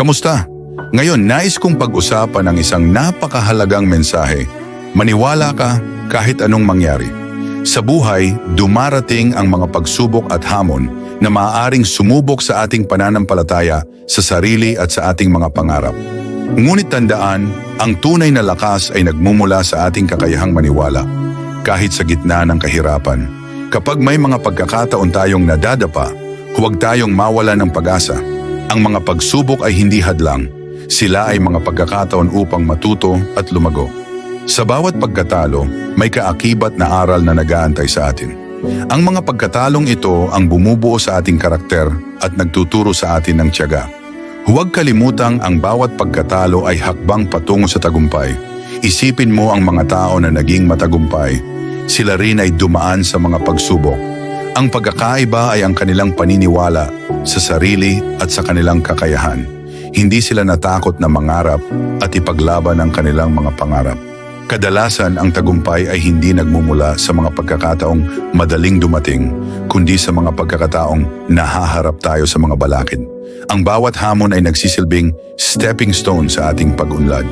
Kamusta? Ngayon, nais kong pag-usapan ang isang napakahalagang mensahe. Maniwala ka kahit anong mangyari. Sa buhay, dumarating ang mga pagsubok at hamon na maaaring sumubok sa ating pananampalataya sa sarili at sa ating mga pangarap. Ngunit tandaan, ang tunay na lakas ay nagmumula sa ating kakayahang maniwala, kahit sa gitna ng kahirapan. Kapag may mga pagkakataon tayong nadadapa, huwag tayong mawala ng pag-asa. Ang mga pagsubok ay hindi hadlang. Sila ay mga pagkakataon upang matuto at lumago. Sa bawat pagkatalo, may kaakibat na aral na nagaantay sa atin. Ang mga pagkatalong ito ang bumubuo sa ating karakter at nagtuturo sa atin ng tiyaga. Huwag kalimutang ang bawat pagkatalo ay hakbang patungo sa tagumpay. Isipin mo ang mga tao na naging matagumpay. Sila rin ay dumaan sa mga pagsubok. Ang pagkakaiba ay ang kanilang paniniwala sa sarili at sa kanilang kakayahan. Hindi sila natakot na mangarap at ipaglaban ang kanilang mga pangarap. Kadalasan ang tagumpay ay hindi nagmumula sa mga pagkakataong madaling dumating, kundi sa mga pagkakataong nahaharap tayo sa mga balakid. Ang bawat hamon ay nagsisilbing stepping stone sa ating pag-unlad.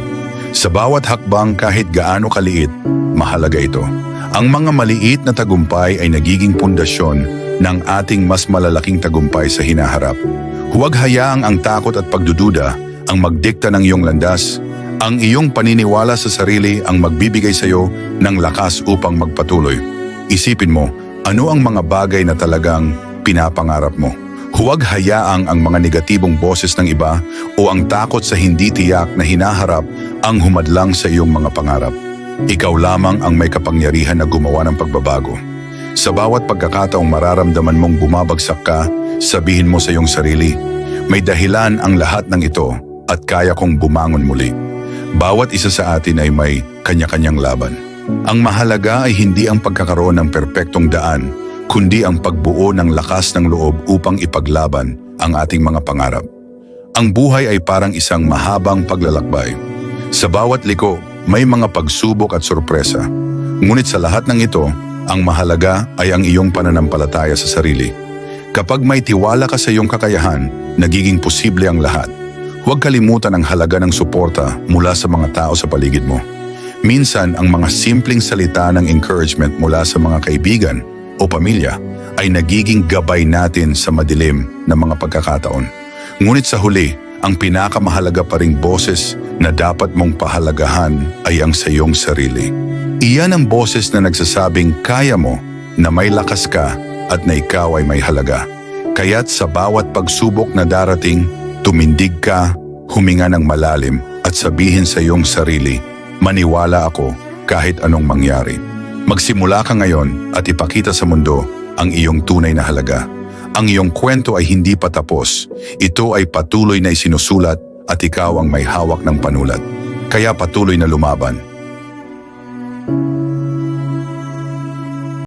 Sa bawat hakbang kahit gaano kaliit, mahalaga ito. Ang mga maliit na tagumpay ay nagiging pundasyon ng ating mas malalaking tagumpay sa hinaharap. Huwag hayaang ang takot at pagdududa ang magdikta ng iyong landas. Ang iyong paniniwala sa sarili ang magbibigay sa iyo ng lakas upang magpatuloy. Isipin mo, ano ang mga bagay na talagang pinapangarap mo? Huwag hayaang ang mga negatibong boses ng iba o ang takot sa hindi tiyak na hinaharap ang humadlang sa iyong mga pangarap. Ikaw lamang ang may kapangyarihan na gumawa ng pagbabago. Sa bawat pagkakataong mararamdaman mong bumabagsak ka, sabihin mo sa iyong sarili, may dahilan ang lahat ng ito at kaya kong bumangon muli. Bawat isa sa atin ay may kanya-kanyang laban. Ang mahalaga ay hindi ang pagkakaroon ng perpektong daan, kundi ang pagbuo ng lakas ng loob upang ipaglaban ang ating mga pangarap. Ang buhay ay parang isang mahabang paglalakbay. Sa bawat liko, may mga pagsubok at sorpresa. Ngunit sa lahat ng ito, ang mahalaga ay ang iyong pananampalataya sa sarili. Kapag may tiwala ka sa iyong kakayahan, nagiging posible ang lahat. Huwag kalimutan ang halaga ng suporta mula sa mga tao sa paligid mo. Minsan, ang mga simpleng salita ng encouragement mula sa mga kaibigan o pamilya ay nagiging gabay natin sa madilim na mga pagkakataon. Ngunit sa huli, ang pinakamahalaga pa ring boses na dapat mong pahalagahan ay ang sa iyong sarili. Iyan ang boses na nagsasabing kaya mo na may lakas ka at na ikaw ay may halaga. Kaya't sa bawat pagsubok na darating, tumindig ka, huminga ng malalim at sabihin sa iyong sarili, maniwala ako kahit anong mangyari. Magsimula ka ngayon at ipakita sa mundo ang iyong tunay na halaga. Ang iyong kwento ay hindi pa tapos. Ito ay patuloy na isinusulat at ikaw ang may hawak ng panulat. Kaya patuloy na lumaban.